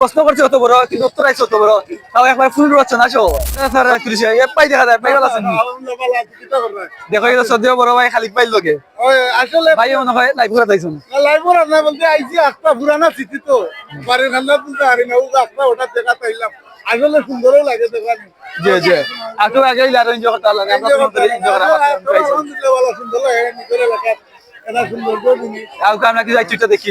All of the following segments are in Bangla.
প্রশ্ন করছে অত বড় কিন্তু উত্তর আইছে অত বড়। তাও একবার ফুল রচ্ছে না পাই দেখা যায় পাই দেখো এটা সদ্য বড় ভাই খালি পাইল লোকে। আসলে ভাই মনে হয় লাইভ করে তাইছুন লাইভর আপনার বলতে আইছি আস্তা তো বাড়ির খান্না তুলতে পারি না ও আস্তা ওটা দেখা পাইলাম আসলে সুন্দরও লাগে দেখানি জি জি আর আগে ইলার এনজয় করতে পারলাম আমরা তো এনজয় করা আলহামদুলিল্লাহ ভালো সুন্দর লাগে এটা সুন্দর করে দিনি আর আমরা কি যাই চুটা দেখি।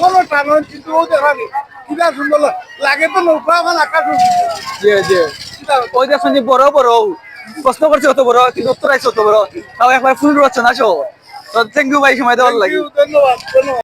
এখনও কিন্তু কিনা সুন্দর লাগে। তো নৌকা এখন আকাশ জি যে ওই যে শুনি বড় বড়। প্রশ্ন করছে অত বড় কিন্তু উত্তর অত বড়। তাও একবার ফুল রচ্ছে না শো থ্যাংক ইউ ভাই সময় দেওয়ার লাগে। ধন্যবাদ ধন্যবাদ।